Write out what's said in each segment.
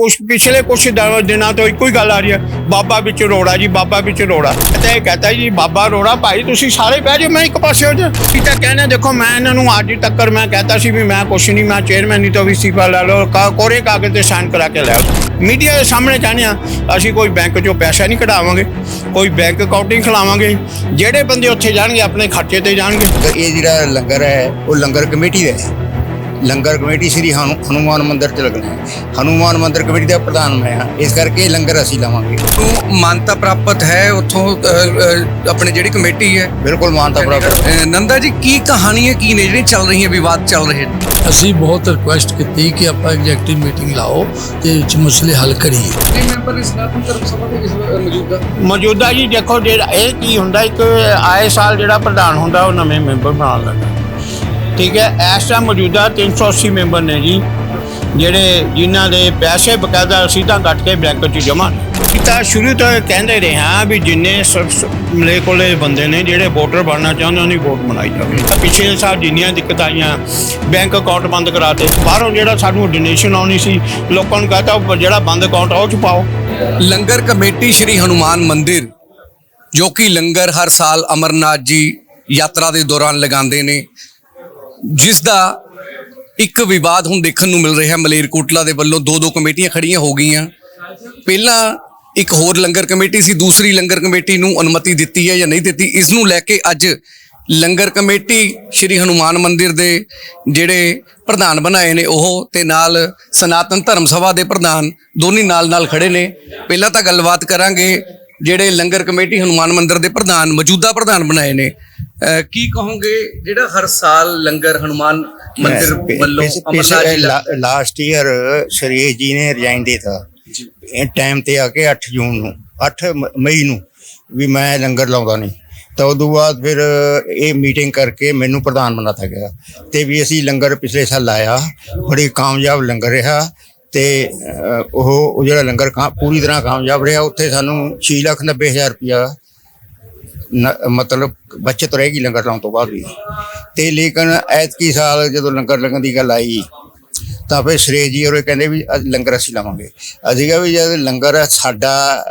ਕੁਛ ਪਿਛਲੇ ਕੁਛ ਦ- ਦਿਨਾਂ ਤੋਂ ਇੱਕੋ ਹੀ ਗੱਲ ਆ ਰਹੀ ਹੈ। ਬਾਬਾ ਵਿੱਚ ਰੋੜਾ ਜੀ, ਬਾਬਾ ਵਿੱਚ ਰੋੜਾ। ਤੇ ਇਹ ਕਹਤਾ ਜੀ, ਬਾਬਾ ਰੋੜਾ ਭਾਈ, ਤੁਸੀਂ ਸਾਰੇ ਬਹਿ ਜਾਓ, ਮੈਂ ਇੱਕ ਪਾਸੇ ਹੋ ਜਾ ਕੀ ਤਾਂ ਕਹਿੰਦੇ ਦੇਖੋ, ਮੈਂ ਇਹਨਾਂ ਨੂੰ ਅੱਜ ਤੱਕ ਮੈਂ ਕਹਤਾ ਸੀ ਵੀ ਮੈਂ ਕੁਛ ਨਹੀਂ, ਮੈਂ ਚੇਅਰਮੈਨ ਨਹੀਂ ਤਾਂ ਵੀ ਅਸਤੀਫਾ ਲੈ ਲਓ, ਕਾ- ਕੋਰੇ ਕਾਗਜ਼ ਤੇ ਸਾਈਨ ਕਰਾ ਕੇ ਲੈ ਆਓ। ਮੀਡੀਆ ਦੇ ਸਾਹਮਣੇ ਚਾਹੁੰਦੇ ਹਾਂ, ਅਸੀਂ ਕੋਈ ਬੈਂਕ ਚੋਂ ਪੈਸਾ ਨਹੀਂ ਕਢਾਵਾਂਗੇ, ਕੋਈ ਬੈਂਕ ਅਕਾਊਂਟਿੰਗ ਖਿਲਾਵਾਂਗੇ, ਜਿਹੜੇ ਬੰਦੇ ਉੱਥੇ ਜਾਣਗੇ, ਆਪਣੇ ਖਰਚੇ ਤੇ ਜਾਣਗੇ। ਇਹ ਜਿਹੜਾ ਲੰਗਰ ਹੈ, ਉਹ ਲੰਗਰ ਕਮੇਟੀ ਦਾ ਹੈ। ਲੰਗਰ ਕਮੇਟੀ ਸ੍ਰੀ ਹਨੂ- ਹਨੂਮਾਨ ਮੰਦਿਰ ਚ ਲੱਗਣਾ। ਹੈ ਹਨੂਮਾਨ ਮੰਦਿਰ ਕਮੇਟੀ ਦਾ ਪ੍ਰਧਾਨ ਮੈਂ ਹਾਂ। ਇਸ ਕਰਕੇ ਲੰਗਰ ਅਸੀਂ ਲਾਵਾਂਗੇ। ਨੂੰ ਮਾਨਤਾ ਪ੍ਰਾਪਤ ਹੈ? ਉੱਥੋਂ ਆਪਣੇ ਜਿਹੜੀ ਕਮੇਟੀ ਹੈ? ਬਿਲਕੁਲ ਮਾਨਤਾ ਪ੍ਰਾਪਤ ਨੰਦਾ ਜੀ ਕੀ ਕਹਾਣੀਆਂ ਕੀ ਨੇ ਜਿਹੜੀਆਂ ਚੱਲ ਰਹੀਆਂ ਵਿਵਾਦ ਚੱਲ ਰਹੇ ਨੇ? ਅਸੀਂ ਬਹੁਤ ਰਿਕੁਐਸਟ ਕੀਤੀ ਕਿ ਆਪਾਂ ਐਗਜ਼ੈਕਟਿਵ ਮੀਟਿੰਗ ਲਾਓ ਤੇ ਇਹ 'ਚ ਮਸਲੇ ਹੱਲ ਕਰੀਏ। ਕਿੰਨੇ ਮੈਂਬਰ ਇਸ ਨਾਤਨ ਧਰਮ ਸਭਾ ਦੇ ਮੌਜੂਦਾ? ਮੌਜੂਦਾ ਜੀ ਦੇਖੋ ਜਿਹੜਾ ਇਹ ਕੀ ਹੁੰਦਾ ਇੱਕ ਆਏ ਸਾਲ ਜਿਹੜਾ ਪ੍ਰਧਾਨ ਹੁੰਦਾ ਉਹ ਨਵੇਂ ਮੈਂਬਰ ਬਣਾ ਲੈਂਦਾ। ਠੀਕ ਹੈ, ਇਸ ਟਾਈਮ ਮੌਜੂਦਾ 380 ਮੈਂਬਰ ਨੇ ਜੀ, ਜਿਹੜੇ ਜਿਨ੍ਹਾਂ ਦੇ ਪੈਸੇ ਬਕਾਇਦਾ ਸਿੱਧਾ ਕੱਟ ਕੇ ਬੈਂਕ 'ਚ ਜਮ੍ਹਾਂ ਨੇ। ਸ਼ੁਰੂ ਤੋਂ ਇਹ ਕਹਿੰਦੇ ਰਹੇ ਹਾਂ ਵੀ ਜਿੰਨੇ ਮਲੇ ਕੋਲੇ ਬੰਦੇ ਨੇ ਜਿਹੜੇ ਵੋਟਰ ਬਣਨਾ ਚਾਹੁੰਦੇ, ਉਹਨਾਂ ਦੀ ਵੋਟ ਬਣਾਈ ਜਾਵੇ ਪਿਛਲੇ ਸਾਲ ਜਿੰਨੀਆਂ ਦਿੱਕਤਾਂ ਆਈਆਂ ਬੈਂਕ ਅਕਾਊਂਟ ਬੰਦ ਕਰਾਤੇ, ਬਾਹਰੋਂ ਜਿਹੜਾ ਸਾਨੂੰ ਡੋਨੇਸ਼ਨ ਆਉਣੀ ਸੀ, ਲੋਕਾਂ ਨੂੰ ਕਹਤਾ, ਉਹ ਜਿਹੜਾ ਬੰਦ ਅਕਾਊਂਟ ਉਹ 'ਚ ਪਾਓ। ਲੰਗਰ ਕਮੇਟੀ ਸ਼੍ਰੀ ਹਨੂਮਾਨ ਮੰਦਿਰ, ਜੋ ਕਿ ਲੰਗਰ ਹਰ ਸਾਲ ਅਮਰਨਾਥ ਜੀ ਯਾਤਰਾ ਦੇ ਦੌਰਾਨ ਲਗਾਉਂਦੇ ਨੇ ਜਿਸ ਦਾ ਇੱਕ ਵਿਵਾਦ ਹੁਣ ਦੇਖਣ ਨੂੰ ਮਿਲ ਰਿਹਾ ਮਲੇਰਕੋਟਲਾ ਦੇ ਵੱਲੋਂ। ਦੋ ਦੋ ਕਮੇਟੀਆਂ ਖੜੀਆਂ ਹੋ ਗਈਆਂ। ਪਹਿਲਾਂ ਇੱਕ ਹੋਰ ਲੰਗਰ ਕਮੇਟੀ ਸੀ, ਦੂਸਰੀ ਲੰਗਰ ਕਮੇਟੀ ਨੂੰ ਅਨੁਮਤੀ ਦਿੱਤੀ ਹੈ ਜਾਂ ਨਹੀਂ ਦਿੱਤੀ, ਇਸ ਨੂੰ ਲੈ ਕੇ ਅੱਜ ਲੰਗਰ ਕਮੇਟੀ ਸ਼੍ਰੀ ਹਨੂਮਾਨ ਮੰਦਿਰ ਦੇ ਜਿਹੜੇ ਪ੍ਰਧਾਨ ਬਣਾਏ ਨੇ, ਉਹ ਤੇ ਨਾਲ ਸਨਾਤਨ ਧਰਮ ਸਭਾ ਦੇ ਪ੍ਰਧਾਨ ਦੋਨੇ ਨਾਲ ਨਾਲ ਖੜੇ ਨੇ। ਪਹਿਲਾਂ ਤਾਂ ਗੱਲਬਾਤ ਕਰਾਂਗੇ ਜਿਹੜੇ ਲੰਗਰ ਕਮੇਟੀ ਹਨੂਮਾਨ ਮੰਦਿਰ ਦੇ ਪ੍ਰਧਾਨ, ਮੌਜੂਦਾ ਪ੍ਰਧਾਨ ਬਣਾਏ ਨੇ। ਕੀ ਕਹੋਗੇ ਜਿਹੜਾ ਹਰ ਸਾਲ ਲੰਗਰ ਹਨੂਮਾਨ ਮੰਦਿਰ ਵੱਲੋਂ ਅਮਰਨਾਥ ਜੀ ਲਾਸਟ ਈਅਰ ਸ਼ਰੀਸ਼ ਜੀ ਨੇ ਰਿਜ਼ਾਈਨ ਦਿੱਤਾ ਟਾਈਮ ਤੇ ਆ ਕੇ 8 ਜੂਨ ਨੂੰ 8 ਮ- ਮਈ ਨੂੰ ਵੀ ਮੈਂ ਲੰਗਰ ਲਾਉਂਦਾ ਨਹੀਂ ਤਾਂ ਉਦੋਂ ਬਾਅਦ ਫਿਰ ਇਹ ਮੀਟਿੰਗ ਕਰਕੇ ਮੈਨੂੰ ਪ੍ਰਧਾਨ ਬਣਾਤਾ ਗਿਆ। ਤੇ ਵੀ ਅਸੀਂ ਲੰਗਰ ਪਿਛਲੇ ਸਾਲ ਲਾਇਆ। ਬੜੀ ਕਾਮਯਾਬ ਲੰਗਰ ਰਿਹਾ। ਤੇ ਉਹ ਜਿਹੜਾ ਲੰਗਰ ਪੂਰੀ ਤਰ੍ਹਾਂ ਕਾਮਯਾਬ ਰਿਹਾ। ਉੱਥੇ ਸਾਨੂੰ 6 ਲੱਖ 90 ਹਜ਼ਾਰ ਰੁਪਇਆ ਮਤਲਬ ਬਚਤ ਰਹੇਗੀ ਲੰਗਰ ਲਾਉਣ ਤੋਂ ਬਾਅਦ ਵੀ। ਤੇ ਲੇਕਿਨ ਐਤਕੀ ਸਾਲ ਜਦੋਂ ਲੰਗਰ ਲੱਗਣ ਦੀ ਗੱਲ ਆਈ, ਤਾਂ ਫਿਰ ਸ਼੍ਰੇਸ਼ ਜੀ ਉਹ ਕਹਿੰਦੇ ਵੀ ਅੱਜ ਲੰਗਰ ਅਸੀਂ ਲਾਵਾਂਗੇ। ਅਸੀਂ ਕਿਹਾ ਵੀ ਜਦ ਲੰਗਰ ਸਾਡਾ,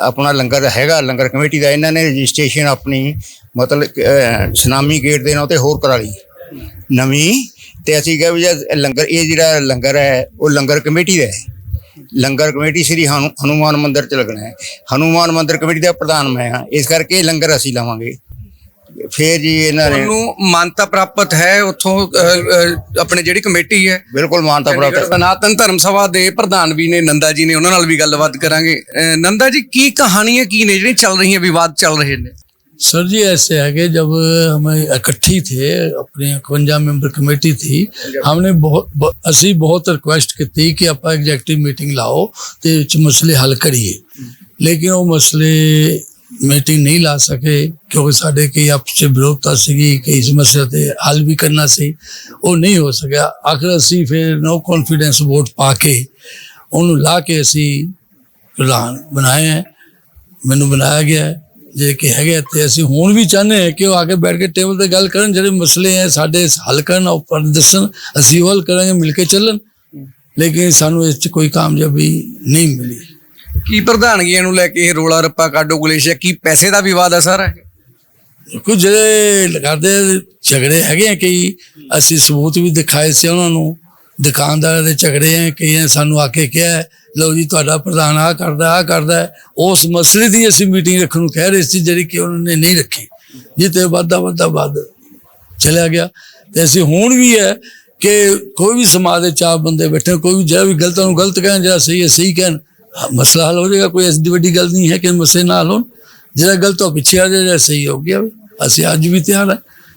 ਆਪਣਾ ਲੰਗਰ ਹੈਗਾ, ਲੰਗਰ ਕਮੇਟੀ ਦਾ, ਇਹਨਾਂ ਨੇ ਰਜਿਸਟ੍ਰੇਸ਼ਨ ਆਪਣੀ, ਮਤਲਬ ਸੁਨਾਮੀ ਗੇਟ ਦੇ ਨਾਂ ਤੇ ਹੋਰ ਕਰਾ ਲਈ। ਨਵੀਂ, ਤੇ ਅਸੀਂ ਕਿਹਾ ਵੀ ਜਦ ਲੰਗਰ, ਇਹ ਜਿਹੜਾ ਲੰਗਰ ਹੈ, ਉਹ ਲੰਗਰ ਕਮੇਟੀ ਦਾ ਹੈ। ਲੰਗਰ ਕਮੇਟੀ ਸ੍ਰੀ ਹਨੂ- ਹਨੂਮਾਨ ਮੰਦਿਰ ਚ ਲੱਗਣਾ ਹੈ। ਹਨੂਮਾਨ ਮੰਦਿਰ ਕਮੇਟੀ ਦਾ ਪ੍ਰਧਾਨ ਮੈਂ ਹਾਂ। ਇਸ ਕਰਕੇ ਲੰਗਰ ਅਸੀਂ ਲਾਵਾਂਗੇ। ਫੇਰ ਜੀ ਇਹਨਾਂ ਨੇ ਤੁਹਾਨੂੰ ਮਾਨਤਾ ਪ੍ਰਾਪਤ ਹੈ ਉੱਥੋਂ ਆਪਣੇ ਜਿਹੜੀ ਕਮੇਟੀ ਹੈ? ਬਿਲਕੁਲ ਮਾਨਤਾ ਪ੍ਰਾਪਤ ਹੈ। ਸਨਾਤਨ ਧਰਮ ਸਭਾ ਦੇ ਪ੍ਰਧਾਨ ਵੀ ਨੇ ਨੰਦਾ ਜੀ ਨੇ ਉਹਨਾਂ ਨਾਲ ਵੀ ਗੱਲਬਾਤ ਕਰਾਂਗੇ। ਨੰਦਾ ਜੀ ਕੀ ਕਹਾਣੀਆਂ ਕੀ ਨੇ? ਜਿਹੜੀਆਂ ਚੱਲ ਰਹੀਆਂ ਵਿਵਾਦ ਚੱਲ ਰਹੇ ਨੇ। सर जी ऐसे है कि जब हम इकट्ठी थे अपने इकवंजा मेंबर कमेटी थी हमने बहुत ब- ਅਸੀਂ ਬਹੁਤ ਰਿਕੁਐਸਟ ਕੀਤੀ ਕਿ ਆਪਾਂ ਐਗਜ਼ੈਕਟਿਵ ਮੀਟਿੰਗ ਲਾਓ ਤੇ ਇਹ 'ਚ ਮਸਲੇ ਹੱਲ ਕਰੀਏ ਲੇਕਿਨ ਉਹ ਮਸਲੇ ਮੀਟਿੰਗ ਨਹੀਂ ਲਾ ਸਕੇ ਕਿਉਂਕਿ ਸਾਡੇ ਕਈ ਆਪਸ ਵਿੱਚ ਵਿਰੋਧਤਾ ਸੀਗੀ ਕਿ ਇਸ ਮਸਲੇ ਤੇ ਹੱਲ ਵੀ ਕਰਨਾ ਸੀ ਉਹ ਨਹੀਂ ਹੋ ਸਕਿਆ ਆਖਰ ਅਸੀਂ ਫਿਰ ਨੋ ਕੌਨਫੀਡੈਂਸ ਵੋਟ ਪਾ ਕੇ ਉਹਨੂੰ ਲਾ ਕੇ ਅਸੀਂ ਪ੍ਰਧਾਨ ਬਣਾਏ ਹੈ ਮੈਨੂੰ ਬਣਾਇਆ ਗਿਆ ਹੈ ਜੇ ਕਿ ਹੈਗੇ ਤੇ ਅਸੀਂ ਹੁਣ ਵੀ ਚਾਹੁੰਦੇ ਹਾਂ ਕਿ ਉਹ ਆ ਕੇ ਬੈਠ ਕੇ ਟੇਬਲ ਤੇ ਗੱਲ ਕਰਨ ਜਿਹੜੇ ਮਸਲੇ ਹੈ ਸਾਡੇ ਹੱਲ ਕਰਨ ਉੱਪਰ ਦੱਸਣ ਅਸੀਂ ਹੱਲ ਕਰਾਂਗੇ ਮਿਲ ਕੇ ਚੱਲਣ। ਲੇਕਿਨ ਸਾਨੂੰ ਇਸ 'ਚ ਕੋਈ ਕਾਮਯਾਬੀ ਨਹੀਂ ਮਿਲੀ। ਕੀ ਪ੍ਰਧਾਨਗੀਆਂ ਨੂੰ ਲੈ ਕੇ ਇਹ ਰੋਲਾ ਰੱਪਾ ਕਾਡੋ ਗੁਲੇਸ਼ੀਆ ਕੀ ਪੈਸੇ ਦਾ ਵਿਵਾਦ ਹੈ ਸਾਰਾ ਕੁਝ ਜਿਹੜੇ ਕਰਦੇ ਝਗੜੇ ਹੈਗੇ ਆ ਕਈ ਅਸੀਂ ਸਬੂਤ ਵੀ ਦਿਖਾਏ ਸੀ ਉਹਨਾਂ ਨੂੰ। ਦੁਕਾਨਦਾਰ ਦੇ ਝਗੜੇ ਆ ਕਈਆਂ ਸਾਨੂੰ ਆ ਕੇ ਕਿਹਾ ਲਓ ਜੀ ਤੁਹਾਡਾ ਪ੍ਰਧਾਨ ਆ ਕਰਦਾ ਆ ਕਰਦਾ ਉਸ ਮਸਲੇ ਦੀ ਅਸੀਂ ਮੀਟਿੰਗ ਰੱਖਣ ਨੂੰ ਕਹਿ ਰਹੇ ਸੀ ਜਿਹੜੀ ਕਿ ਉਹਨਾਂ ਨੇ ਨਹੀਂ ਰੱਖੀ। ਜਿੱਤੇ ਵਾਧਾ ਵਾਧਾ ਵੱਧ ਚਲਿਆ ਗਿਆ। ਤੇ ਅਸੀਂ ਹੁਣ ਵੀ ਹੈ ਕਿ ਕੋਈ ਵੀ ਸਮਾਜ ਦੇ ਚਾਰ ਬੰਦੇ ਬੈਠੇ ਕੋਈ ਵੀ ਜਿਹੜਾ ਵੀ ਗਲਤ ਨੂੰ ਗਲਤ ਕਹਿਣ ਜਿਹੜਾ ਸਹੀ ਹੈ ਸਹੀ ਕਹਿਣ ਮਸਲਾ ਹੱਲ ਹੋ ਜਾਏਗਾ। ਕੋਈ ਐਸੀ ਵੱਡੀ ਗੱਲ ਨਹੀਂ ਹੈ ਕਿ ਮਸਲੇ ਨਾ ਹੱਲ ਹੋਣ। ਜਿਹੜਾ ਗਲਤ ਹੋ ਪਿੱਛੇ ਆ ਜਾਏ ਜਿਹੜਾ ਸਹੀ ਹੋ ਗਿਆ ਅਸੀਂ ਅੱਜ ਵੀ ਤਿਆਰ ਹੈ।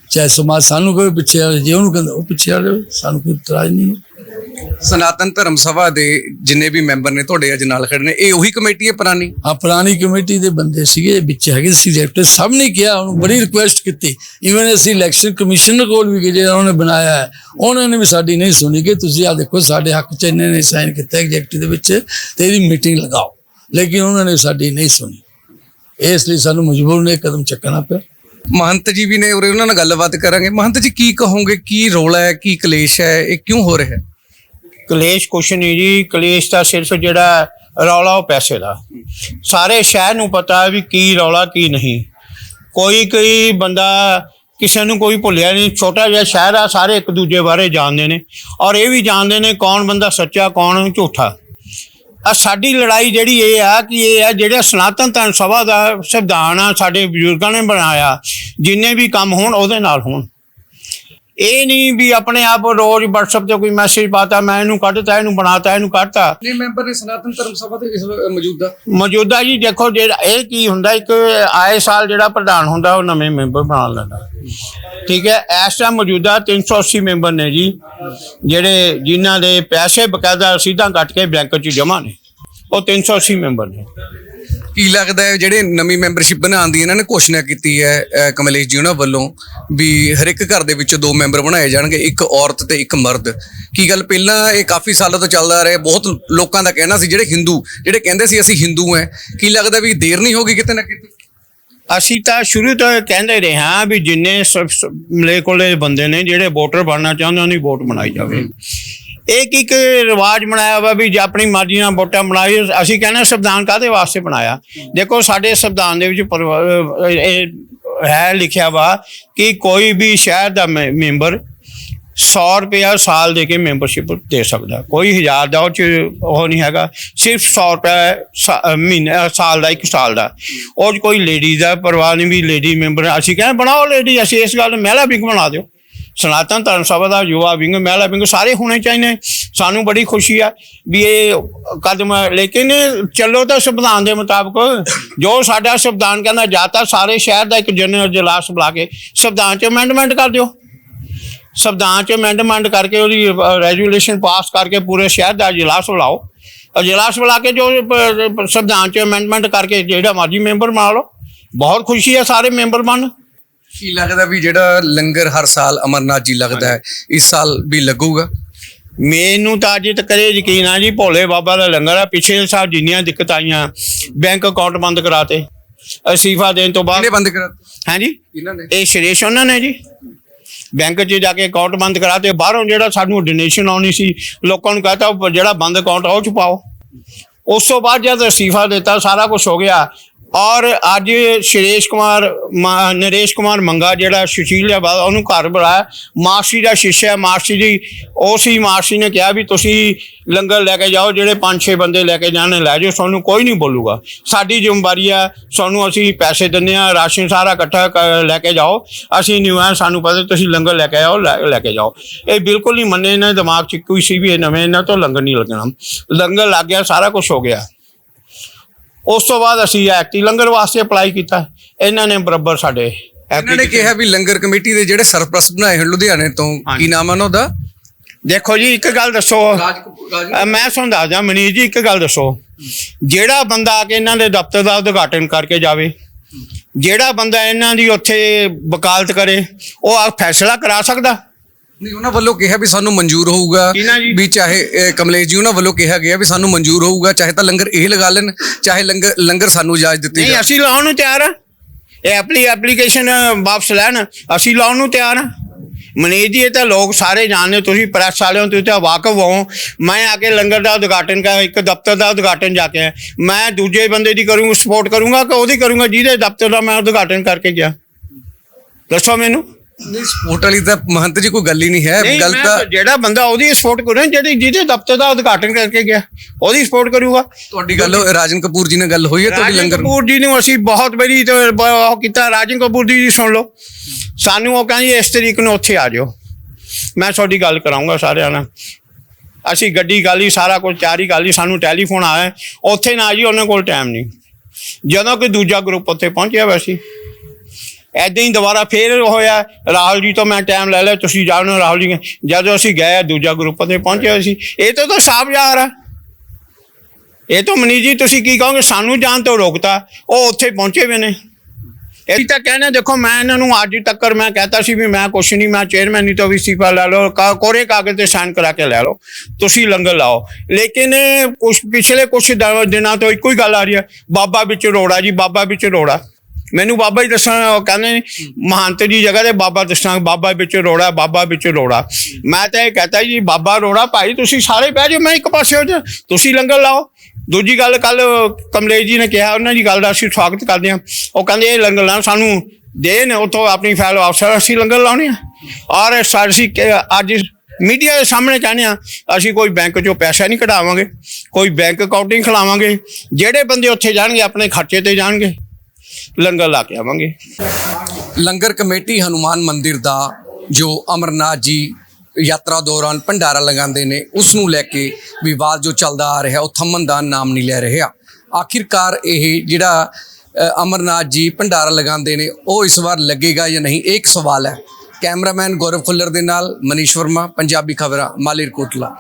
ਚਾਹੇ ਸਮਾਜ ਸਾਨੂੰ ਕੋਈ ਪਿੱਛੇ ਆ ਜਾਏ, ਜੇ ਉਹਨੂੰ ਕਹਿੰਦਾ ਉਹ ਪਿੱਛੇ ਆ ਜਾਵੇ ਸਾਨੂੰ ਕੋਈ ਇਤਰਾਜ਼ ਨਹੀਂ ਹੈ। ਸਨਾਤਨ ਧਰਮ ਸਭਾ ਦੇ ਜਿੰਨੇ ਵੀ ਮੈਂਬਰ ਨੇ ਤੁਹਾਡੇ ਅੱਜ ਨਾਲ ਖੜੇ ਨੇ ਇਹ ਉਹੀ ਕਮੇਟੀ ਹੈ ਪੁਰਾਣੀ? ਆ ਪੁਰਾਣੀ ਕਮੇਟੀ ਦੇ ਬੰਦੇ ਸੀਗੇ ਵਿੱਚ ਹੈਗੇ ਸੀ ਡਾਇਰੈਕਟਰ ਸਭ ਨੇ ਕਿਹਾ ਉਹਨੂੰ ਬੜੀ ਰਿਕੁਐਸਟ ਕੀਤੀ। ਇਵਨ ਅਸੀਂ ਇਲੈਕਸ਼ਨ ਕਮਿਸ਼ਨਰ ਕੋਲ ਵੀ ਗਏ ਜਿਹੜਾ ਉਹਨੇ ਬਣਾਇਆ ਹੈ ਉਹਨਾਂ ਨੇ ਵੀ ਸਾਡੀ ਨਹੀਂ ਸੁਣੀ ਕਿ ਤੁਸੀਂ ਆ ਦੇਖੋ ਸਾਡੇ ਹੱਕ ਚ ਇਹਨੇ ਨੇ ਸਾਈਨ ਕੀਤਾ ਐਗਜ਼ੈਕਟਿਵ ਦੇ ਵਿੱਚ ਤੇ ਇਹਦੀ ਮੀਟਿੰਗ ਲਗਾਓ। ਲੇਕਿਨ ਉਹਨਾਂ ਨੇ ਸਾਡੀ ਨਹੀਂ ਸੁਣੀ। ਇਸ ਲਈ ਸਾਨੂੰ ਮਜਬੂਰ ਨੇ ਕਦਮ ਚੱਕਣਾ ਪਿਆ। ਮਹੰਤ ਜੀ ਵੀ ਨੇ ਉਰੇ ਉਹਨਾਂ ਨਾਲ ਗੱਲਬਾਤ ਕਰਾਂਗੇ। ਮਹੰਤ ਜੀ ਕੀ ਕਹੋਗੇ? ਕੀ ਰੋਲਾ ਹੈ? ਕੀ ਕਲੇਸ਼ ਹੈ? ਇਹ ਕਿਉਂ ਹੋ ਰਿਹਾ ਹੈ? ਕਲੇਸ਼ ਕੁਛ ਨਹੀਂ ਜੀ, ਕਲੇਸ਼ ਤਾਂ ਸਿਰਫ ਜਿਹੜਾ ਰੌਲਾ ਉਹ ਪੈਸੇ ਦਾ। ਸਾਰੇ ਸ਼ਹਿਰ ਨੂੰ ਪਤਾ ਵੀ ਕੀ ਰੌਲਾ, ਕੀ ਨਹੀਂ। ਕੋਈ ਕੋਈ ਬੰਦਾ ਕਿਸੇ ਨੂੰ ਕੋਈ ਭੁੱਲਿਆ ਨਹੀਂ। ਛੋਟਾ ਜਿਹਾ ਸ਼ਹਿਰ ਆ, ਸਾਰੇ ਇੱਕ ਦੂਜੇ ਬਾਰੇ ਜਾਣਦੇ ਨੇ। ਔਰ ਇਹ ਵੀ ਜਾਣਦੇ ਨੇ ਕੌਣ ਬੰਦਾ ਸੱਚਾ, ਕੌਣ ਝੂਠਾ। ਆ ਸਾਡੀ ਲੜਾਈ ਜਿਹੜੀ ਇਹ ਆ ਕਿ ਇਹ ਆ, ਜਿਹੜਾ ਸਨਾਤਨ ਧਰਮ ਸਭਾ ਦਾ ਸੰਵਿਧਾਨ ਆ, ਸਾਡੇ ਬਜ਼ੁਰਗਾਂ ਨੇ ਬਣਾਇਆ, ਜਿੰਨੇ ਵੀ ਕੰਮ ਹੋਣ ਉਹਦੇ ਨਾਲ ਹੋਣ। ਇਹ ਨਹੀਂ ਵੀ ਆਪਣੇ ਆਪ ਰੋਜ਼ WhatsApp ਤੇ ਕੋਈ ਮੈਸੇਜ ਪਾਤਾ ਮੈਂ ਇਹਨੂੰ ਕੱਢਤਾ ਇਹਨੂੰ ਬਣਾਤਾ ਇਹਨੂੰ ਕੱਢਤਾ ਨੇ ਮੈਂਬਰ ਨੇ ਸਨਾਤਨ ਧਰਮ ਸਭਾ ਦੇ ਇਸ ਮੌਜੂਦਾ। ਮੌਜੂਦਾ ਜੀ ਦੇਖੋ ਜਿਹੜਾ ਇਹ ਕੀ ਹੁੰਦਾ ਇੱਕ ਆਏ ਸਾਲ ਜਿਹੜਾ ਪ੍ਰਧਾਨ ਹੁੰਦਾ ਉਹ ਨਵੇਂ ਮੈਂਬਰ ਬਣਾ ਲੈਂਦਾ। ਠੀਕ ਹੈ ਇਸ ਟਾਈਮ ਮੌਜੂਦਾ 380 ਮੈਂਬਰ ਨੇ ਜੀ ਜਿਹੜੇ ਜਿਨ੍ਹਾਂ ਦੇ ਪੈਸੇ ਬਕਾਇਦਾ ਸਿੱਧਾ ਕੱਟ ਕੇ ਬੈਂਕ 'ਚ ਜਮ੍ਹਾਂ ਨੇ। ਉਹ 380 ਮੈਂਬਰ ਨੇ। ਕੀ ਲੱਗਦਾ ਹੈ ਜਿਹੜੇ ਨਵੀਂ ਮੈਂਬਰਸ਼ਿਪ ਬਣਾਉਣ ਦੀ ਇਹਨਾਂ ਨੇ ਘੋਸ਼ਣਾ ਕੀਤੀ ਹੈ ਕਮਲੇਸ਼ ਜੀ ਉਹਨਾਂ ਵੱਲੋਂ ਵੀ ਹਰ ਇੱਕ ਘਰ ਦੇ ਵਿੱਚ ਦੋ ਮੈਂਬਰ ਬਣਾਏ ਜਾਣਗੇ, ਇੱਕ ਔਰਤ ਤੇ ਇੱਕ ਮਰਦ। ਕੀ ਗੱਲ ਪਹਿਲਾਂ ਇਹ ਕਾਫੀ ਸਾਲਾਂ ਤੋਂ ਚੱਲਦਾ ਰਿਹਾ, ਬਹੁਤ ਲੋਕਾਂ ਦਾ ਕਹਿਣਾ ਸੀ ਜਿਹੜੇ ਹਿੰਦੂ ਜਿਹੜੇ ਕਹਿੰਦੇ ਸੀ ਅਸੀਂ ਹਿੰਦੂ ਹੈ ਕੀ ਲੱਗਦਾ ਵੀ ਦੇਰ ਨਹੀਂ ਹੋਗੀ ਕਿਤੇ ਨਾ ਕਿਤੇ? ਅਸੀਂ ਤਾਂ ਸ਼ੁਰੂ ਤੋਂ ਕਹਿੰਦੇ ਰਹੇ ਹਾਂ ਵੀ ਜਿੰਨੇ ਸ- ਮਲੇ ਕੋਲੇ ਬੰਦੇ ਨੇ ਜਿਹੜੇ ਵੋਟਰ ਬਣਨਾ ਚਾਹੁੰਦੇ ਉਹਨਾਂ ਦੀ ਵੋਟ ਬਣਾਈ ਜਾਵੇ। ਇੱਕ ਇੱਕ ਰਿਵਾਜ ਬਣਾਇਆ ਵਾ ਵੀ ਜੇ ਆਪਣੀ ਮਰਜ਼ੀ ਨਾਲ ਵੋਟਾਂ ਬਣਾਈ ਅਸੀਂ ਕਹਿੰਦੇ ਸੰਵਿਧਾਨ ਕਾਦੇ ਵਾਸਤੇ ਬਣਾਇਆ? ਦੇਖੋ, ਸਾਡੇ ਸੰਵਿਧਾਨ ਦੇ ਵਿੱਚ ਪਰਿਵਾ- ਇਹ ਹੈ ਲਿਖਿਆ ਵਾ ਕਿ ਕੋਈ ਵੀ ਸ਼ਹਿਰ ਦਾ ਮੈ- ਮੈਂਬਰ 100 ਰੁਪਇਆ ਸਾਲ ਦੇ ਕੇ ਮੈਂਬਰਸ਼ਿਪ ਦੇ ਸਕਦਾ। ਕੋਈ ਹਜ਼ਾਰ ਦਾ ਉਹ ਚ ਉਹ ਨਹੀਂ ਹੈਗਾ, ਸਿਰਫ 100 ਰੁਪਇਆ ਸਾ- ਅਹ, ਸਾਲ ਦਾ, ਇੱਕ ਸਾਲ ਦਾ। ਉਹ 'ਚ ਕੋਈ ਲੇਡੀ ਦਾ ਪਰਵਾਹ ਨਹੀਂ ਵੀ ਲੇਡੀ ਮੈਂਬਰ, ਅਸੀਂ ਕਹਿੰਦੇ ਬਣਾਓ ਲੇਡੀ, ਅਸੀਂ ਇਸ ਗੱਲ ਨੂੰ ਮਹਿਲਾ ਵਿੰਗ ਬਣਾ ਦਿਓ। ਸਨਾਤਨ ਧਰਮ ਸਭਾ ਦਾ ਯੁਵਾ ਵਿੰਗ, ਮਹਿਲਾ ਵਿੰਗ ਸਾਰੇ ਹੋਣੇ ਚਾਹੀਦੇ ਸਾਨੂੰ ਬੜੀ ਖੁਸ਼ੀ ਆ ਵੀ ਇਹ ਕਦਮ ਲੇਕਿਨ ਚੱਲੋ ਤਾਂ ਸੰਵਿਧਾਨ ਦੇ ਮੁਤਾਬਕ ਜੋ ਸਾਡਾ ਸੰਵਿਧਾਨ ਕਹਿੰਦਾ ਜਾਂ ਤਾਂ ਸਾਰੇ ਸ਼ਹਿਰ ਦਾ ਇੱਕ ਜਨਰਲ ਜਲਾਸ ਬੁਲਾ ਕੇ ਸੰਵਿਧਾਨ 'ਚ ਅਮੈਂਡਮੈਂਟ ਕਰ ਦਿਓ। ਸੰਵਿਧਾਨ 'ਚ ਅਮੈਂਡਮੈਂਟ ਕਰਕੇ ਉਹਦੀ ਰੈਜੂਲੇਸ਼ਨ ਪਾਸ ਕਰਕੇ ਪੂਰੇ ਸ਼ਹਿਰ ਦਾ ਇਜਲਾਸ ਬੁਲਾਓ। ਅਜਲਾਸ ਬੁਲਾ ਕੇ ਜੋ ਸੰਵਿਧਾਨ 'ਚ ਅਮੈਂਡਮੈਂਟ ਕਰਕੇ ਜਿਹੜਾ ਮਰਜ਼ੀ ਮੈਂਬਰ ਬਣਾ ਲਓ। ਬਹੁਤ ਖੁਸ਼ੀ ਹੈ ਸਾਰੇ ਮੈਂਬਰ ਬਣ। ਕੀ ਲੱਗਦਾ ਵੀ ਜਿਹੜਾ ਲੰਗਰ ਹਰ ਸਾਲ ਅਮਰਨਾਥ ਜੀ ਲੱਗਦਾ ਹੈ ਇਸ ਸਾਲ ਵੀ ਲੱਗੂਗਾ? ਮੈਨੂੰ ਤਾਂ ਅੱਜ ਤੱਕ ਇਹ ਯਕੀਨ ਆ ਜੀ ਭੋਲੇ ਬਾਬਾ ਦਾ ਲੰਗਰ ਆ ਪਿਛਲੇ ਸਾਲ ਜਿੰਨੀਆਂ ਦਿੱਕਤਾਂ ਆਈਆਂ ਬੈਂਕ ਅਕਾਊਂਟ ਬੰਦ ਕਰਾਤੇ ਅਸੀਫਾ ਦੇਣ ਤੋਂ ਬਾਅਦ ਕਿਹਨੇ ਬੰਦ ਕਰਾ ਹਾਂਜੀ? ਇਹਨਾਂ ਨੇ। ਇਹ ਸ਼੍ਰੇਸ਼ ਉਹਨਾਂ ਨੇ ਜੀ। ਬੈਂਕ 'ਚ ਜਾ ਕੇ ਅਕਾਊਂਟ ਬੰਦ ਕਰਾਤੇ ਬਾਹਰੋਂ ਜਿਹੜਾ ਸਾਨੂੰ ਡੋਨੇਸ਼ਨ ਆਉਣੀ ਸੀ ਲੋਕਾਂ ਨੂੰ ਕਹਤਾ ਜਿਹੜਾ ਬੰਦ ਅਕਾਊਂਟ ਉਹ ਚ ਪਾਓ। ਉਸ ਤੋਂ ਬਾਅਦ ਜਦ ਅਸਤੀਫਾ ਦਿੱਤਾ ਸਾਰਾ ਕੁਝ ਹੋ ਗਿਆ ਔਰ ਅੱਜ ਸ਼੍ਰੇਸ਼ ਕੁਮਾਰ ਮ- ਨਰੇਸ਼ ਕੁਮਾਰ ਮੰਗਾ ਜਿਹੜਾ ਸੁਸ਼ੀਲ ਹੈ ਬਾਦ ਉਹਨੂੰ ਘਰ ਬੁਲਾਇਆ। ਮਾਸਟਰੀ ਦਾ ਸ਼ਿਸ਼ਾ ਹੈ ਮਾਸਟਰੀ ਜੀ ਉਹ ਸੀ ਮਾਸਟਰੀ ਨੇ ਕਿਹਾ ਵੀ ਤੁਸੀਂ ਲੰਗਰ ਲੈ ਕੇ ਜਾਓ, ਜਿਹੜੇ ਪੰਜ ਛੇ ਬੰਦੇ ਲੈ ਕੇ ਜਾਣੇ, ਲੈ ਜਾਓ ਸਾਨੂੰ ਕੋਈ ਨਹੀਂ ਬੋਲੂਗਾ। ਸਾਡੀ ਜ਼ਿੰਮੇਵਾਰੀ ਆ ਸਾਨੂੰ ਅਸੀਂ ਪੈਸੇ ਦਿੰਦੇ ਆ ਰਾਸ਼ਨ ਸਾਰਾ ਇਕੱਠਾ ਲੈ ਕੇ ਜਾਓ। ਅਸੀਂ ਨਿਊ ਆ ਸਾਨੂੰ ਪਤਾ ਤੁਸੀਂ ਲੰਗਰ ਲੈ ਕੇ ਆਓ, ਲੈ ਲੈ ਕੇ ਜਾਓ। ਇਹ ਬਿਲਕੁਲ ਨਹੀਂ ਮੰਨੇ, ਇਹਨਾਂ ਦੇ ਦਿਮਾਗ 'ਚ ਕੋਈ ਸੀ ਵੀ ਇਹ ਨਵੇਂ, ਇਹਨਾਂ ਤੋਂ ਲੰਗਰ ਨਹੀਂ ਲੱਗਣਾ। ਲੰਗਰ ਲੱਗ ਗਿਆ, ਸਾਰਾ ਕੁਝ ਹੋ ਗਿਆ। ਉਸ ਤੋਂ ਬਾਅਦ ਅਸੀਂ ਐਕਟੀ ਲੰਗਰ ਵਾਸਤੇ ਅਪਲਾਈ ਕੀਤਾ। ਇਹਨਾਂ ਨੇ ਬਰਾਬਰ ਸਾਡੇ ਇਹਨਾਂ ਨੇ ਕਿਹਾ ਵੀ ਲੰਗਰ ਕਮੇਟੀ ਦੇ ਜਿਹੜੇ ਸਰਪ੍ਰਸਤ ਬਣਾਏ ਹਨ ਲੁਧਿਆਣੇ ਤੋਂ ਕੀ ਨਾਮ ਹੈ ਉਹਨਾਂ ਦਾ? ਦੇਖੋ ਜੀ ਇੱਕ ਗੱਲ ਦੱਸੋ। ਮੈਂ ਤੁਹਾਨੂੰ ਦੱਸਦਾ ਮਨੀਸ਼ ਜੀ ਇੱਕ ਗੱਲ ਦੱਸੋ। ਜਿਹੜਾ ਬੰਦਾ ਆ ਕੇ ਇਹਨਾਂ ਦੇ ਦਫ਼ਤਰ ਦਾ ਉਦਘਾਟਨ ਕਰਕੇ ਜਾਵੇ ਜਿਹੜਾ ਬੰਦਾ ਇਹਨਾਂ ਦੀ ਉੱਥੇ ਵਕਾਲਤ ਕਰੇ ਉਹ ਆ ਫੈਸਲਾ ਕਰਾ ਸਕਦਾ? ਨਹੀਂ ਉਹਨਾਂ ਵੱਲੋਂ ਕਿਹਾ ਵੀ ਸਾਨੂੰ ਮਨਜ਼ੂਰ ਹੋਊਗਾ ਕਿਹਨਾਂ ਜੀ? ਵੀ ਚਾਹੇ ਅਹ, ਕਮਲੇਸ਼ ਜੀ ਉਹਨਾਂ ਵੱਲੋਂ ਕਿਹਾ ਗਿਆ ਵੀ ਸਾਨੂੰ ਮਨਜ਼ੂਰ ਹੋਊਗਾ ਚਾਹੇ ਤਾਂ ਲੰਗਰ ਇਹ ਲਗਾ ਲੈਣ ਚਾਹੇ ਲੰਗਰ ਲੰਗਰ ਸਾਨੂੰ ਇਜਾਜ਼ਤ ਦਿੱਤੀ ਨਹੀਂ ਜਾਵੇ। ਅਸੀਂ ਲਾਉਣ ਨੂੰ ਤਿਆਰ ਆ। ਇਹ ਐਪਲੀ ਐਪਲੀਕੇਸ਼ਨ ਵਾਪਸ ਲੈਣ ਅਸੀਂ ਲਾਉਣ ਨੂੰ ਤਿਆਰ ਆ। ਮਨੀਸ਼ ਜੀ ਇਹ ਤਾਂ ਲੋਕ ਸਾਰੇ ਜਾਣਦੇ ਤੁਸੀਂ ਪ੍ਰੈਸ ਵਾਲਿਓ ਤੁਸੀਂ ਤਾਂ ਵਾਕਫ ਹੋ। ਮੈਂ ਆ ਕੇ ਲੰਗਰ ਦਾ ਉਦਘਾਟਨ ਕਰ ਇੱਕ ਦਫ਼ਤਰ ਦਾ ਉਦਘਾਟਨ ਜਾ ਕੇ ਆਇਆ। ਮੈਂ ਦੂਜੇ ਬੰਦੇ ਦੀ ਕਰੂੰਗਾ ਸਪੋਰਟ ਕਰੂੰਗਾ ਕਿ ਉਹਦੀ ਕਰੂੰਗਾ ਜਿਹਦੇ ਦਫ਼ਤਰ ਦਾ ਮੈਂ ਉਦਘਾਟਨ ਕਰਕੇ ਗਿਆ? ਦੱਸੋ ਮੈਨੂੰ। ਨਹੀਂ ਸਪੋਰਟ ਵਾਲੀ ਤਾਂ ਮਹੰਤ ਜੀ ਕੋਈ ਗੱਲ ਹੀ ਨਹੀਂ ਹੈ। ਨਹੀਂ ਗੱਲ ਮੈਂ ਤਾਂ ਜਿਹੜਾ ਬੰਦਾ ਉਹਦੀ ਸਪੋਰਟ ਕਰੂ ਜਿਹੜੀ ਜਿਹਦੇ ਦਫ਼ਤਰ ਦਾ ਉਦਘਾਟਨ ਕਰਕੇ ਗਿਆ ਉਹਦੀ ਸਪੋਰਟ ਕਰੂਗਾ। ਤੁਹਾਡੀ ਗੱਲ ਰਾਜਨ ਕਪੂਰ ਜੀ ਨਾਲ ਗੱਲ ਹੋਈ ਹੈ ਤੁਹਾਡੀ ਰਾਜਨ ਲੰਗਰ ਕਪੂਰ ਜੀ ਨੂੰ ਅਸੀਂ ਬਹੁਤ ਬੜੀ ਤੇ ਬ- ਉਹ ਕੀਤਾ ਰਾਜਨ ਕਪੂਰ ਜੀ ਦੀ ਸੁਣ ਲਓ। ਸਾਨੂੰ ਉਹ ਕਹਿੰਦੇ ਇਸ ਤਰੀਕ ਨੂੰ ਉੱਥੇ ਆ ਜਾਓ ਮੈਂ ਤੁਹਾਡੀ ਗੱਲ ਕਰਾਉਂਗਾ ਸਾਰਿਆਂ ਨਾਲ। ਅਸੀਂ ਗੱਡੀ ਗਾਲੀ ਸਾਰਾ ਕੁਝ ਚਾਰੀ ਗਾਲੀ ਸਾਨੂੰ ਟੈਲੀਫੋਨ ਆਇਆ। ਉੱਥੇ ਨਾ ਜੀ ਉਹਨਾਂ ਕੋਲ ਟਾਈਮ ਨਹੀਂ। ਜਦੋਂ ਕਿ ਦੂਜਾ ਗਰੁੱਪ ਉੱਥੇ ਪਹੁੰਚਿਆ ਵੈਸੀ ਐਦਾਂ ਹੀ ਦੁਬਾਰਾ ਫੇਰ ਹੋਇਆ। ਰਾਹੁਲ ਜੀ ਤੋਂ ਮੈਂ ਟਾਈਮ ਲੈ ਲਿਆ, ਤੁਸੀਂ ਜਾਣੋ ਰਾਹੁਲ ਜੀ ਜਦੋਂ ਅਸੀਂ ਗਏ ਦੂਜਾ ਗਰੁੱਪ ਤੇ ਪਹੁੰਚਿਆ ਸੀ। ਇਹ ਤਾਂ ਤਾਂ ਸਾਫ਼ ਜ਼ਾਹਰ ਆ। ਇਹ ਤਾਂ ਮਨੀ ਜੀ, ਤੁਸੀਂ ਕੀ ਕਹੋਗੇ? ਸਾਨੂੰ ਜਾਣ ਤੋਂ ਰੋਕਤਾ। ਉਹ ਉੱਥੇ ਪਹੁੰਚੇ ਵੀ ਨੇ। ਇਹ ਤਾਂ ਕਹਿੰਦੇ, ਦੇਖੋ, ਮੈਂ ਇਹਨਾਂ ਨੂੰ ਅੱਜ ਤੱਕ ਮੈਂ ਕਹਤਾ ਸੀ ਵੀ ਮੈਂ ਕੁਛ ਨਹੀਂ, ਮੈਂ ਚੇਅਰਮੈਨ ਨਹੀਂ ਤੋਂ ਵੀ ਅਸਤੀਫਾ ਲੈ ਲਓ, ਕਾ- ਕੋਰੇ ਕਾਗਜ਼ ਤੇ ਸਾਈਨ ਕਰਾ ਕੇ ਲੈ ਲਓ। ਤੁਸੀਂ ਲੰਗਰ ਲਾਓ। ਲੇਕਿਨ ਕੁਛ ਪਿਛਲੇ ਕੁਛ ਦਿਨਾਂ ਤੋਂ ਇੱਕੋ ਹੀ ਗੱਲ ਆ ਰਹੀ ਹੈ ਬਾਬਾ ਵਿੱਚ ਰੋੜਾ ਜੀ, ਬਾਬਾ ਵਿੱਚ ਰੋੜਾ। ਮੈਨੂੰ ਬਾਬਾ ਜੀ ਦੱਸਣਾ ਉਹ ਕਹਿੰਦੇ ਨੇ, ਮਹੰਤ ਦੀ ਜਗ੍ਹਾ ਤੇ ਬਾਬਾ ਦੱਸਣਾ ਬਾਬਾ ਵਿੱਚ ਰੋੜਾ ਬਾਬਾ ਵਿੱਚ ਰੋੜਾ। ਮੈਂ ਤਾਂ ਇਹ ਕਹਤਾ ਜੀ ਬਾਬਾ ਰੋੜਾ ਭਾਈ ਤੁਸੀਂ ਸਾਰੇ ਬਹਿ ਜਾਓ ਮੈਂ ਇੱਕ ਪਾਸੇ ਹੋ ਜਾ ਤੁਸੀਂ ਲੰਗਰ ਲਾਓ। ਦੂਜੀ ਗੱਲ ਕੱਲ ਕਮਲੇਸ਼ ਜੀ ਨੇ ਕਿਹਾ ਉਹਨਾਂ ਦੀ ਗੱਲ ਦਾ ਅਸੀਂ ਸਵਾਗਤ ਕਰਦੇ ਹਾਂ। ਉਹ ਕਹਿੰਦੇ ਇਹ ਲੰਗਰ ਲਾਉਣ ਸਾਨੂੰ ਦੇਣ ਉਤੋਂ ਆਪਣੀ ਫਾਈਲ ਅਫਸਰ ਅਸੀਂ ਲੰਗਰ ਲਾਉਣੇ ਆ ਔਰ ਕਿ- ਅੱਜ ਮੀਡੀਆ ਦੇ ਸਾਹਮਣੇ ਕਹਿੰਦੇ ਆ ਅਸੀਂ ਕੋਈ ਬੈਂਕ ਚੋਂ ਪੈਸਾ ਨਹੀਂ ਕਢਾਵਾਂਗੇ ਕੋਈ ਬੈਂਕ ਅਕਾਊਂਟਿੰਗ ਖਿਲਾਵਾਂਗੇ ਜਿਹੜੇ ਬੰਦੇ ਉੱਥੇ ਜਾਣਗੇ ਆਪਣੇ ਖਰਚੇ ਤੇ ਜਾਣਗੇ। ਲੰਗਰ ਲਾ ਕੇ ਆਵਾਂਗੇ। ਲੰਗਰ ਕਮੇਟੀ ਹਨੂਮਾਨ ਮੰਦਿਰ ਦਾ ਜੋ ਅਮਰਨਾਥ ਜੀ ਯਾਤਰਾ ਦੌਰਾਨ ਭੰਡਾਰਾ ਲਗਾਉਂਦੇ ਨੇ, ਉਸ ਨੂੰ ਲੈ ਕੇ ਵਿਵਾਦ ਜੋ ਚੱਲਦਾ ਆ ਰਿਹਾ, ਉਹ ਥੰਮਣ ਦਾ ਨਾਮ ਨਹੀਂ ਲੈ ਰਿਹਾ। ਆਖਿਰਕਾਰ ਇਹ ਜਿਹੜਾ ਅਮਰਨਾਥ ਜੀ ਭੰਡਾਰਾ ਲਗਾਉਂਦੇ ਨੇ, ਉਹ ਇਸ ਵਾਰ ਲੱਗੇਗਾ ਜਾਂ ਨਹੀਂ, ਇਹ ਇੱਕ ਸਵਾਲ ਹੈ। ਕੈਮਰਾਮੈਨ ਗੌਰਵ ਖੁੱਲਰ ਦੇ ਨਾਲ ਮਨੀਸ਼ ਵਰਮਾ, ਪੰਜਾਬੀ ਖਬਰਾਂ, ਮਾਲੇਰਕੋਟਲਾ।